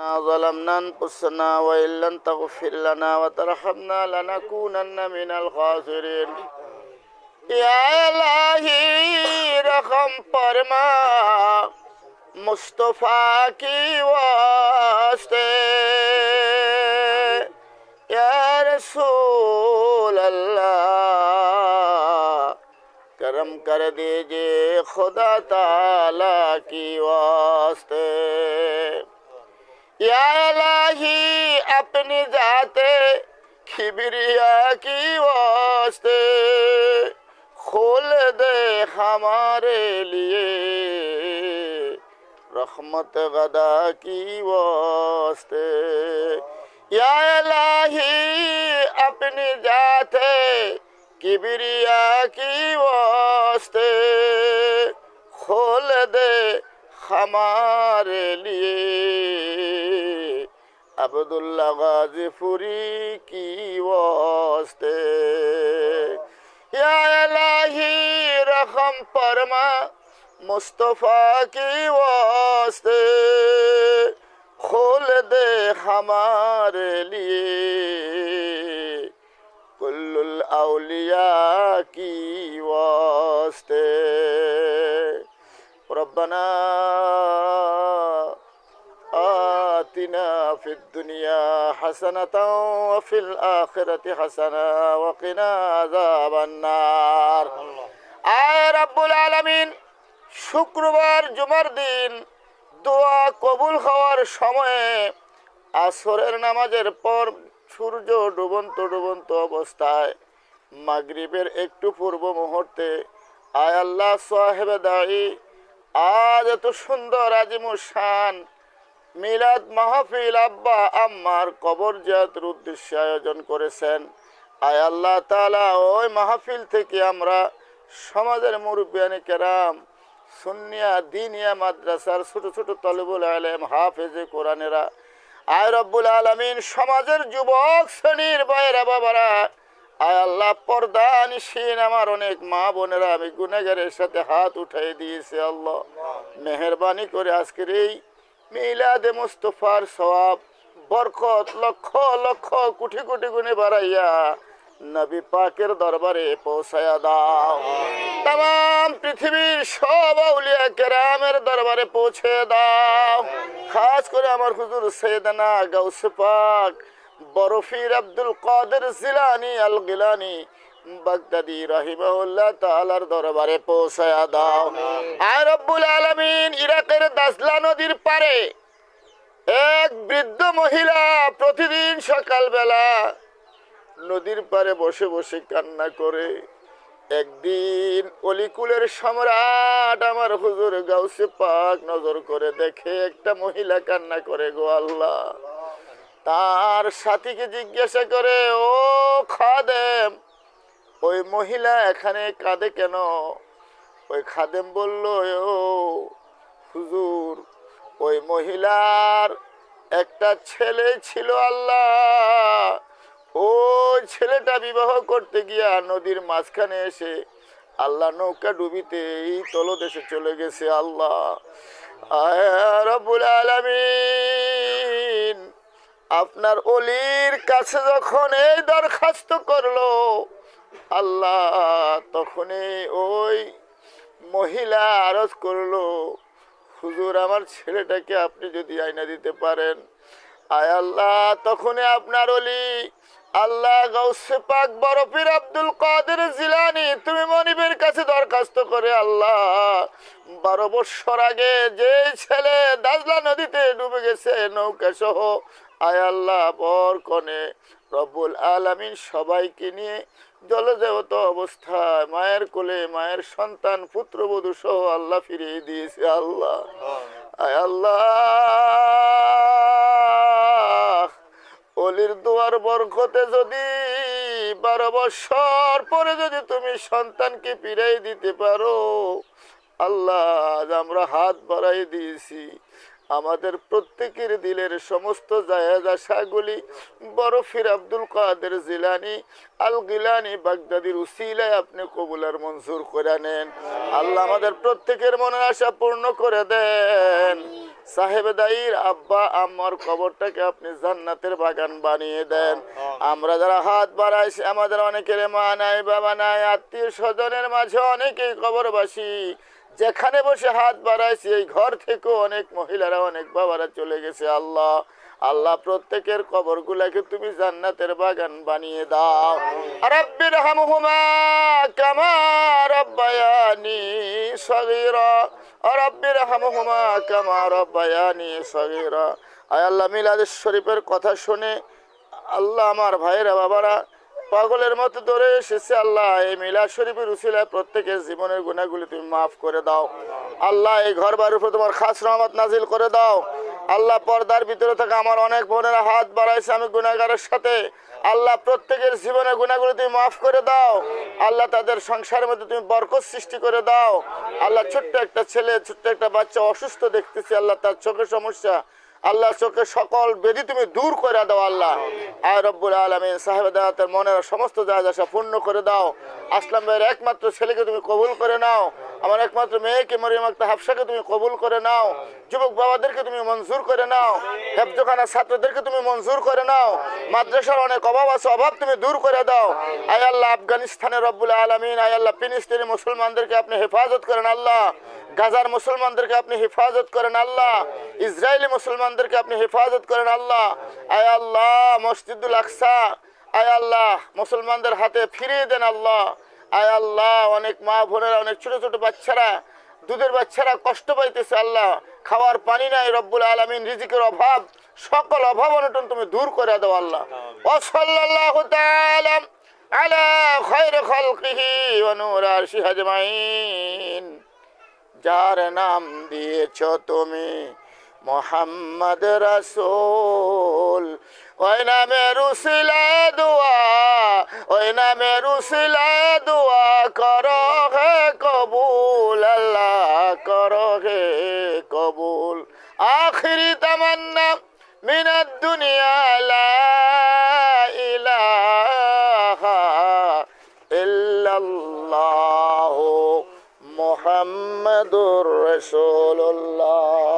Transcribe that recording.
ظلمنا أنفسنا وإن لم تغفر لنا وترحمنا لنكونن من الخاسرين یا الہی رحم فرما مصطفیٰ کی واسطے یا رسول اللہ کرم کر دیجیے خدا تعالی کی واسطے या इलाही अपनी जाते खिबरिया की वास्ते। खोल दे हमारे लिए रहमत गदा की वास्ते। या इलाही अपनी जाते किबरिया की वास्ते। खोल दे हमारे लिए अब्दुल्ला गाजीपुरी की वास्ते या इलाही रहम फरमा मुस्तफ़ा की वास्ते खोल दे हमारे लिए कुल्लुल औलिया की वास्ते रब्बना آتنا في الدنيا حسنة وفي الآخرة حسنة وقنا عذاب النار আয় রাব্বুল আলামিন শুক্রবার জুমার দিন দোয়া কবুল হওয়ার সময়ে আসরের নামাজের পর সূর্য ডুবন্ত ডুবন্ত অবস্থায় মাগরিবের একটু পূর্ব মুহূর্তে আয় আল্লাহ সাহেব দায়ী আজ এত সুন্দর আজিমুসান মিলাদ মাহফিল আব্বা আম্মার কবর জিয়াতের উদ্দেশ্যে আয়োজন করেছেন। আয় আল্লাহ তাআলা, ওই মাহফিল থেকে আমরা সমাজের মুরব্বিয়ানি কেরাম, সুন্নিয়া, দিনিয়া, মাদ্রাসার ছোট ছোট তলবুল আলেম, হাফেজে কোরআনেরা, আয় রব্বুল আলমিন, সমাজের যুবক শ্রেণির বাইরা বাবারা, আয় আল্লাহ, পর্দা নিশিন আমার অনেক মা বোনেরা, আমি গুনেগারের সাথে হাত উঠাই দিয়েছি আল্লাহ। মেহরবানি করে আজকের এই মিলাদে মুস্তফার সওয়াব, বরকত লক্ষ লক্ষ কোটি কোটি গুণে বাড়াইয়া নবী পাকের দরবারে পৌঁছায়া দাও। তাম পৃথিবীর সব আউলিয়া কেরামের দরবারে পৌঁছে দাও। খাস করে আমার হুজুর সৈয়দনা গাউস পাক বরফির আব্দুল কাদের জিলানি আল গিলানি বাগদাদি রহিমাউল্লাহ তাআলার দরবারে পৌঁছায়া দাও। আর রব্বুল আলামিন ইরাকের দাসলা নদীর পারে এক বৃদ্ধ মহিলা প্রতিদিন সকালবেলা নদীর পারে বসে বসে কান্না করে একদিন অলিকুলের সম্রাট আমার হুজুর গাউসে পাক নজর করে দেখে একটা মহিলা কান্না করে গো আল্লাহ। তার সাথীকে জিজ্ঞাসা করে ও খাদেম ওই মহিলা এখানে কাঁদে কেন? ওই খাদেম বলল, ও হুজুর, ওই মহিলার একটা ছেলে ছিল আল্লাহ। ওই ছেলেটা বিবাহ করতে গিয়া নদীর মাঝখানে এসে আল্লাহ নৌকা ডুবিতে এই তলদেশে চলে গেছে আল্লাহ। আপনার অলির কাছে যখন এই দরখাস্ত করল আল্লাহ তখনই ওই মহিলা আরজ করল, হুজুর, আমার ছেলেটাকে আপনি যদি আইনা দিতে পারেন? আয় আল্লাহ, তখনই আপনার অলি আল্লাহ গৌসে পাক বরফির আব্দুল কাদের জিলানি, তুমি মনিবের কাছে দরখাস্ত করে আল্লাহ, বারো বৎসর আগে যে ছেলে দাজলা নদীতে ডুবে গেছে নৌকা সহ আয় আল্লাহ বর কনে রব্বুল আলামিন সবাইকে নিয়ে জলদেবত অবস্থায় মায়ের কোলে মায়ের সন্তান পুত্রবধূ সহ আল্লাহ ফিরিয়ে দিয়েছে আল্লাহ। আয় আল্লাহ অলির দুয়ার বরকতে যদি বারো বছর পরে যদি তুমি সন্তানকে ফিরাই দিতে পারো আল্লাহ আজ আমরা হাত বাড়াই দিয়েছি। আমাদের প্রত্যেকের দিলের সমস্ত জায়েজ আশাগুলি বরফির আব্দুল কাদের জিলানি, আল গিলানি বাগদাদির উসিলায় আপনি কবুলার মঞ্জুর করে নেন। আল্লাহ আমাদের প্রত্যেকের মনের আশা পূর্ণ করে দেন। সাহেব দাইর আব্বা আমার কবরটাকে আপনি জান্নাতের বাগান বানিয়ে দেন। আমরা যারা হাত বাড়াইছি আমাদের অনেকের মা নাই, বাবা নাই, আত্মীয় স্বজনের মাঝে অনেকেই কবরবাসী। যেখানে বসে হাত বাড়াইছি, এই ঘর থেকেও অনেক মহিলারা, অনেক বাবারা চলে গেছে, আল্লাহ। আল্লাহ প্রত্যেকের কবরগুলাকে তুমি জান্নাতের বাগান বানিয়ে দাও। রব্বির আয় আল্লাহ মিলাদ শরীফের কথা শুনে আল্লাহ আমার ভাইয়েরা, বাবারা পাগলের মতো ধরে এসেছে আল্লাহ। এই মিলা শরীফের উসিলায় প্রত্যেকের জীবনের গুণাগুলি তুমি মাফ করে দাও। আল্লাহ, এই ঘর বাড়ির উপর তোমার খাস রহমত নাজিল করে দাও। আল্লাহ, পর্দার ভিতরে থাকা আমার অনেক বোনেরা হাত বাড়াইছে আমি গুণাগারের সাথে। আল্লাহ, প্রত্যেকের জীবনের গুণাগুলি তুমি মাফ করে দাও। আল্লাহ, তাদের সংসারের মধ্যে তুমি বরকত সৃষ্টি করে দাও। আল্লাহ, ছোট্ট একটা ছেলে, ছোট্ট একটা বাচ্চা অসুস্থ দেখতেছি। আল্লাহ, তার চোখের সমস্যা আল্লাহ চোখে সকল বেদি তুমি দূর করে দাও, আল্লাহ। আয় রব্বুল আলমিন সাহেব দাওয়াতের মনের সমস্ত জাহাজ আশা পূর্ণ করে দাও। আসলাম ভাইয়ের একমাত্র ছেলেকে তুমি কবুল করে নাও। আমার একমাত্র মেয়েকে মরিয়াম আক্তার হাফসাকে তুমি কবুল করে নাও। যুবক বাবাদেরকে তুমি মঞ্জুর করে নাও। হেফজখানার ছাত্রদেরকে তুমি মঞ্জুর করে নাও। মাদ্রাসার অনেক অভাব আছে অভাব তুমি দূর করে দাও। আয় আল্লাহ আফগানিস্তানের রব্বুল আলমিন আয় আল্লাহ ফিলিস্তিনি মুসলমানদেরকে আপনি হেফাজত করেন আল্লাহ। গাজার মুসলমানদেরকে আপনি হেফাজত করেন আল্লাহ। ইসরায়েলি মুসলমানদেরকে আপনি হেফাজত করেন আল্লাহ। আয় আল্লাহ মসজিদুল আকসা আয় আল্লাহ মুসলমানদের হাতে ফিরিয়ে দেন আল্লাহ। আয় আল্লাহ অনেক মা বোনেরা অনেক ছোট ছোট বাচ্চারা দুধের বাচ্চারা কষ্ট পাইতেছে আল্লাহ। খাওয়ার পানি নাই রব্বুল আলমিন রিজিকের অভাব সকল অভাব অনটন তুমি দূর করে দাও আল্লাহ। তাআলা আলা খালকিহি যার নাম দিয়েছ তুমি মোহাম্মদ রসুল। ওই নামে রুসিলা দোয়া ওই নামে রুসিলা দোয়া করো হে কবুল, আল্লাহ করো হে কবুল। আখিরি তামান্না মিনাদ দুনিয়া, লা ইলাহা ইল্লাল্লাহু মোহাম্মদুর রসুল্লাহ